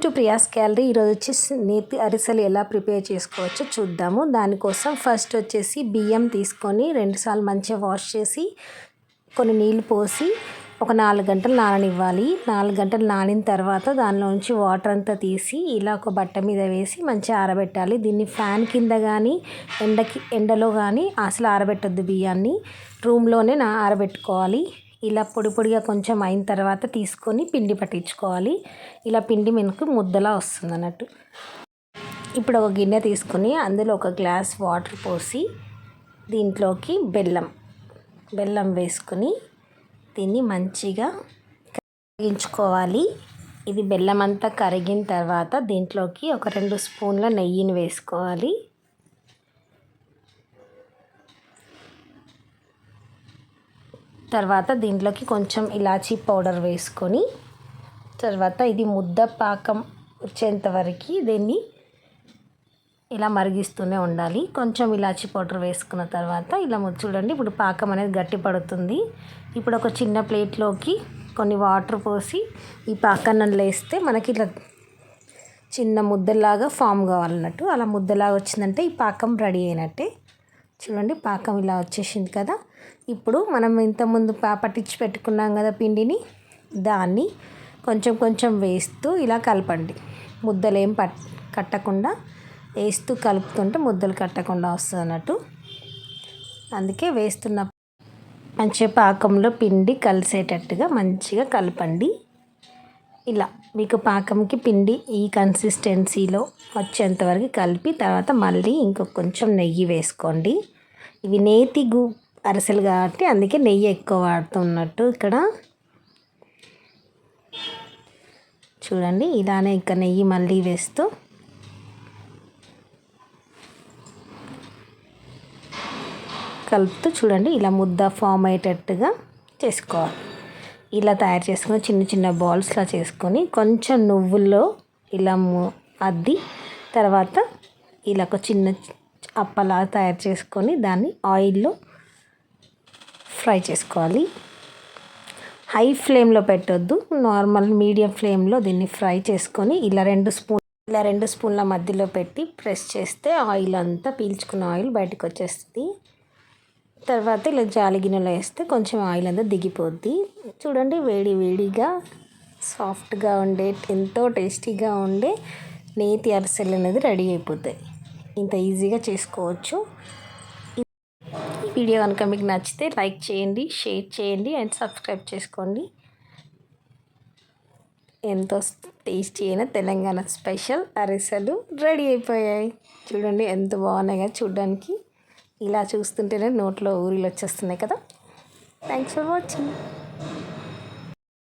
To Priya's calorie ఈరోజు వచ్చేసి నేతి అరిసెలు ఎలా ప్రిపేర్ చేసుకోవచ్చో చూద్దాము. దానికోసం ఫస్ట్ వచ్చేసి బియ్యం తీసుకొని రెండుసార్లు మంచిగా వాష్ చేసి కొన్ని నీళ్ళు పోసి ఒక నాలుగు గంటలు నాననివ్వాలి. నాలుగు గంటలు నానిన తర్వాత దానిలోంచి వాటర్ అంతా తీసి ఇలా ఒక బట్ట మీద వేసి మంచిగా ఆరబెట్టాలి. దీన్ని ఫ్యాన్ కింద కానీ ఎండకి ఎండలో కానీ అసలు ఆరబెట్టద్దు బియ్యాన్ని. రూమ్లోనే నా ఆరబెట్టుకోవాలి. ఇలా పొడి పొడిగా కొంచెం అయిన తర్వాత తీసుకొని పిండి పట్టించుకోవాలి. ఇలా పిండి మనకు ముద్దలా వస్తుంది అన్నట్టు. ఇప్పుడు ఒక గిన్నె తీసుకొని అందులో ఒక గ్లాస్ వాటర్ పోసి దీంట్లోకి బెల్లం బెల్లం వేసుకొని దీన్ని మంచిగా కరిగించుకోవాలి. ఇది బెల్లం అంతా కరిగిన తర్వాత దీంట్లోకి ఒక రెండు స్పూన్ల నెయ్యిని వేసుకోవాలి. తర్వాత దీంట్లోకి కొంచెం ఇలాచీ పౌడర్ వేసుకొని తర్వాత ఇది ముద్ద పాకం వచ్చేంతవరకు దీన్ని ఇలా మరిగిస్తూనే ఉండాలి. కొంచెం ఇలాచీ పౌడర్ వేసుకున్న తర్వాత ఇలా చూడండి ఇప్పుడు పాకం అనేది గట్టి పడుతుంది. ఇప్పుడు ఒక చిన్న ప్లేట్లోకి కొన్ని వాటర్ పోసి ఈ పాకాన్ని వేస్తే మనకి ఇట్లా చిన్న ముద్దలాగా ఫామ్ కావాలన్నట్టు. అలా ముద్దలాగా వచ్చిందంటే ఈ పాకం రెడీ అయినట్టే. చూడండి పాకం ఇలా వచ్చేసింది కదా. ఇప్పుడు మనం ఇంతకుముందు పట్టించి పెట్టుకున్నాం కదా పిండిని దాన్ని కొంచెం కొంచెం వేస్తూ ఇలా కలపండి. ముద్దలు ఏం పట్ కట్టకుండా వేస్తూ కలుపుతుంటే ముద్దలు కట్టకుండా వస్తుంది అన్నట్టు. అందుకే వేస్తున్న మంచిగా పాకంలో పిండి కలిసేటట్టుగా మంచిగా కలపండి. ఇలా మీకు పాకంకి పిండి ఈ కన్సిస్టెన్సీలో వచ్చేంతవరకు కలిపి తర్వాత మళ్ళీ ఇంకొక కొంచెం నెయ్యి వేసుకోండి. ఇవి నేతి గు అరిసెలు కాబట్టి అందుకే నెయ్యి ఎక్కువ వాడుతున్నట్టు ఇక్కడ. చూడండి ఇలానే ఇంకా నెయ్యి మళ్ళీ వేస్తూ. కలుపుతూ చూడండి ఇలా ముద్ద ఫామ్ అయ్యేటట్టుగా చేసుకోవాలి. ఇలా తయారు చేసుకొని చిన్న చిన్న బాల్స్లా చేసుకొని కొంచెం నువ్వుల్లో ఇలా అద్ది తర్వాత ఇలా ఒక చిన్న అప్పలా తయారు చేసుకొని దాన్ని ఆయిల్లో ఫ్రై చేసుకోవాలి. హై ఫ్లేమ్లో పెట్టొద్దు. నార్మల్ మీడియం ఫ్లేమ్లో దీన్ని ఫ్రై చేసుకొని ఇలా రెండు స్పూన్ ఇలా రెండు స్పూన్ల మధ్యలో పెట్టి ప్రెస్ చేస్తే ఆయిల్ అంతా పీల్చుకున్న ఆయిల్ బయటకు వచ్చేస్తుంది. తర్వాత ఇలా జాలి గిన్నెలో వేస్తే కొంచెం ఆయిల్ అంతా దిగిపోద్ది. చూడండి వేడి వేడిగా సాఫ్ట్గా ఉండే ఎంతో టేస్టీగా ఉండే నేతి అరిసెలు అనేది రెడీ అయిపోతాయి. ఇంత ఈజీగా చేసుకోవచ్చు. ఈ వీడియో కనుక మీకు నచ్చితే లైక్ చేయండి షేర్ చేయండి అండ్ సబ్స్క్రైబ్ చేసుకోండి. ఎంతో టేస్టీ అయిన తెలంగాణ స్పెషల్ అరిసెలు రెడీ అయిపోయాయి. చూడండి ఎంత బాగున్నాయి కదా చూడడానికి. ఇలా చూస్తుంటేనే నోట్లో ఊరిలో వచ్చేస్తున్నాయి కదా. Thanks for watching